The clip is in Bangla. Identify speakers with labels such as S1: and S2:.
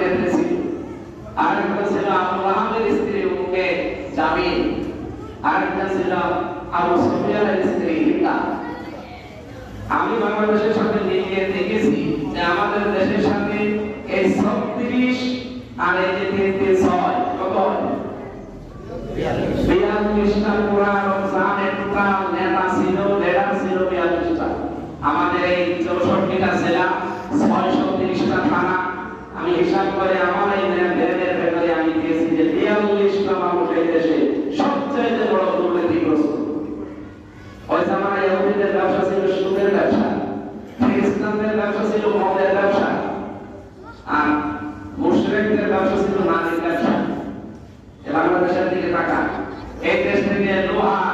S1: নেত্রী ছিল আরেকটা ছিল আহমেদ স্ত্রী উম্মে জামিল। আরেকটা ছিল আবু সুফিয়ানের স্ত্রী হিন্দা আমি বাংলাদেশের সাথে মিলিয়ে দেখেছি যে আমাদের দেশের সাথে এই ছত্রিশ আর এই যে তিন তিন ছয়, কত ছিল আমাদের এই চৌষট্টিটা জেলা করে আমার এই দেশের ভেতরে আমি দিয়েছি যে বিয়াল্লিশটা মানুষ এই দেশে সবচেয়ে বড় দুর্নীতিগ্রস্ত ওই জামানায় ইহুদিদের ব্যবসা ছিল সুদের ব্যবসা, খ্রিস্টানদের ব্যবসা ছিল মদের ব্যবসা, আর মুশরিকদের ব্যবসা ছিল নারীর ব্যবসা। বাংলাদেশের দিকে তাকা এই দেশ থেকে লোহা